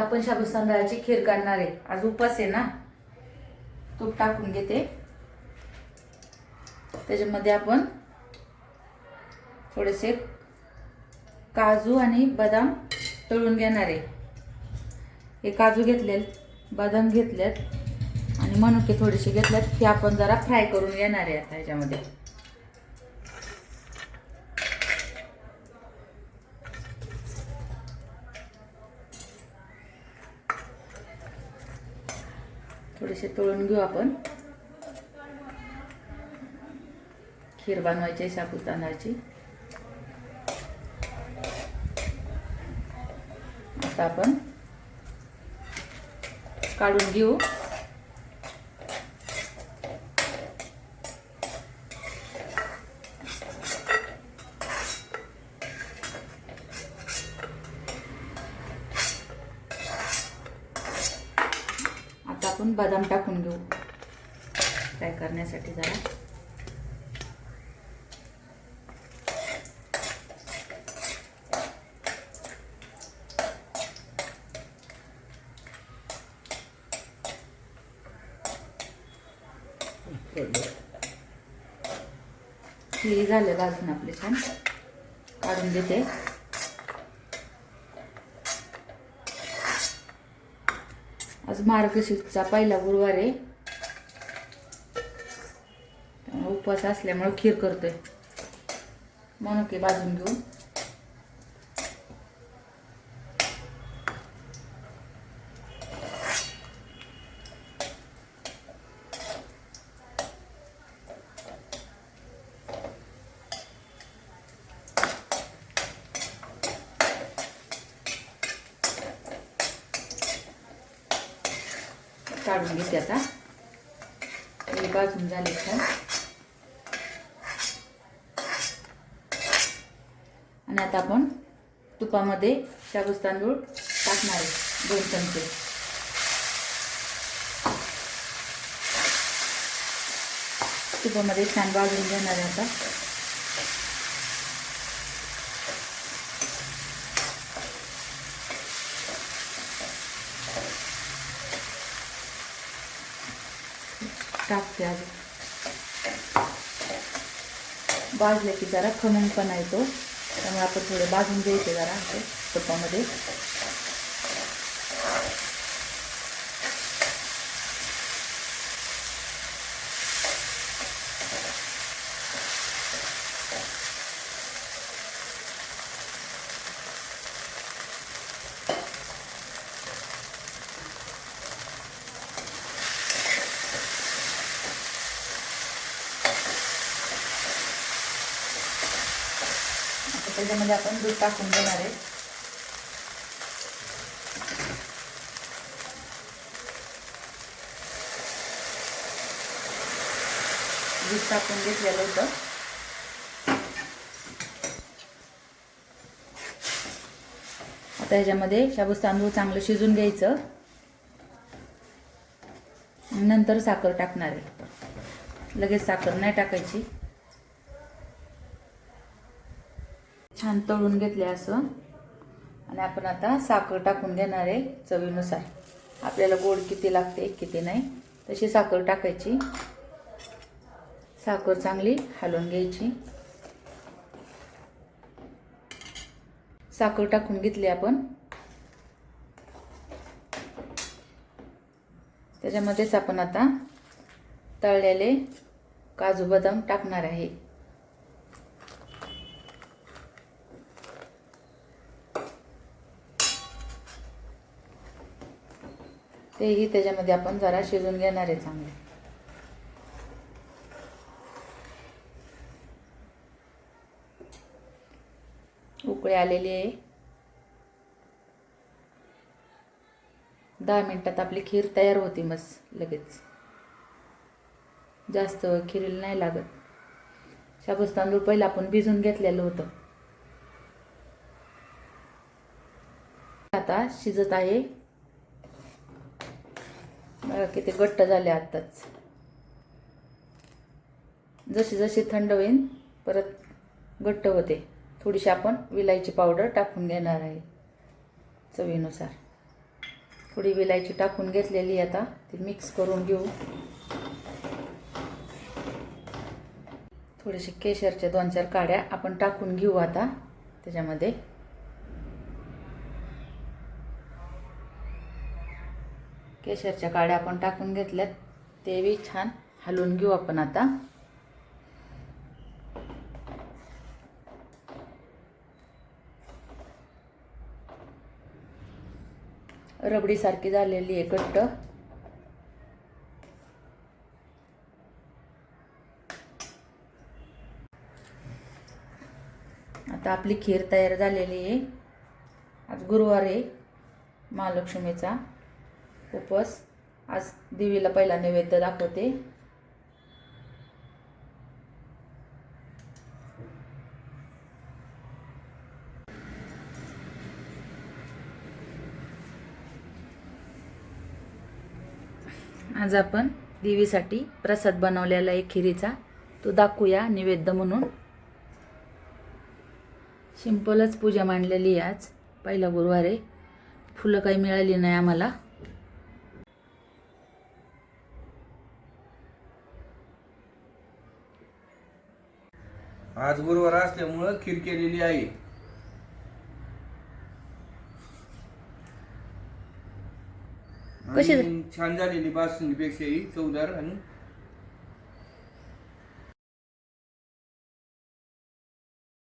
आपण शाबूस तांदळाची खीर करणार आहे. आज उपास आहे ना? तूप टाकून घेते. त्याच्यामध्ये आपण थोडेसे काजू आणि बदाम तळून घेणार आहे. हे काजू घेतलेत बदाम घेतलेत आणि मनुके थोडेसे घेतलेत ते आपण जरा फ्राय करून घेणार आहे आता ह्याच्यामध्ये. थोडेसे तळून घेऊ आपण. खीर बनवायची आहे साबू तांदळाची. आता आपण काढून घेऊ आता आपण बदाम टाकून घेऊ. फ्राय करण्यासाठी जरा. हे झाले भाजून आपले छान. काढून देते आज मार्गशीर्षचा पहिला गुरुवार आहे. उपवास असल्यामुळं खीर करतोय. मनुके भाजून घेऊन काढून घेते आता. हे भाजून झाले छान आणि आता आपण तुपामध्ये शाबूस तांदूळ टाकणार आहे दोन चमचे. तुपामध्ये छान भाजून घेणार आहे आता. टाकते अजून. भाजले की जरा खमंगपणा येतो त्यामुळे आपण थोडे भाजून द्यायचे जरा तुपामध्ये. त्याच्यामध्ये आपण दूध टाकून देणार आहे. दूध टाकून घेतलेलं होतं. आता ह्याच्यामध्ये शाबूस तांदूळ चांगलं शिजून घ्यायचं. नंतर साखर टाकणार आहे. लगेच साखर नाही टाकायची. छान तळून घेतले असं. आणि आपण आता साखर टाकून घेणार आहे चवीनुसार. आपल्याला गोड किती लागते किती नाही तशी साखर टाकायची. साखर चांगली हलवून घ्यायची. साखर टाकून घेतली आपण. त्याच्यामध्येच आपण आता तळलेले काजू बदाम टाकणार आहे. तेही त्याच्यामध्ये आपण जरा शिजून घेणार आहे चांगले. उकळी आलेली आहे. दहा मिनटात आपली खीर तयार होती मस लगेच. जास्त खिरीला नाही लागत. शाबूस तांदूळ पहिला आपण भिजून घेतलेलं होतं. आता शिजत आहे. किती घट्ट झाले आत्ताच जशी जशी थंड होईल परत घट्ट होते. थोडीशी आपण विलायची पावडर टाकून घेणार आहे चवीनुसार. थोडी विलायची टाकून घेतलेली आता ती मिक्स करून घेऊ. थोडेसे केशरच्या दोन चार काड्या आपण टाकून घेऊ आता त्याच्यामध्ये. केशरच्या काड्या आपण टाकून घेतल्यात. तेवी छान हलवून घेऊ आपण आता. रबडीसारखी झालेली आहे घट्ट. आता आपली खीर तयार झालेली आहे. आज गुरुवार आहे महालक्ष्मीचा. उपवास. आज देवीला पहिला नैवेद्य दाखवते. आज आपण देवीसाठी प्रसाद बनवलेला एक खिरीचा. तो दाखवूया नैवेद्य म्हणून. सिंपलच पूजा मांडलेली आज. पहिला गुरुवारे फुलं काही मिळाली नाही आम्हाला. आज गुरुवार असल्यामुळं खीर केलेली आहे. कशी- आणि छान झालेली बासुंदीपेक्षाही चवदार आणि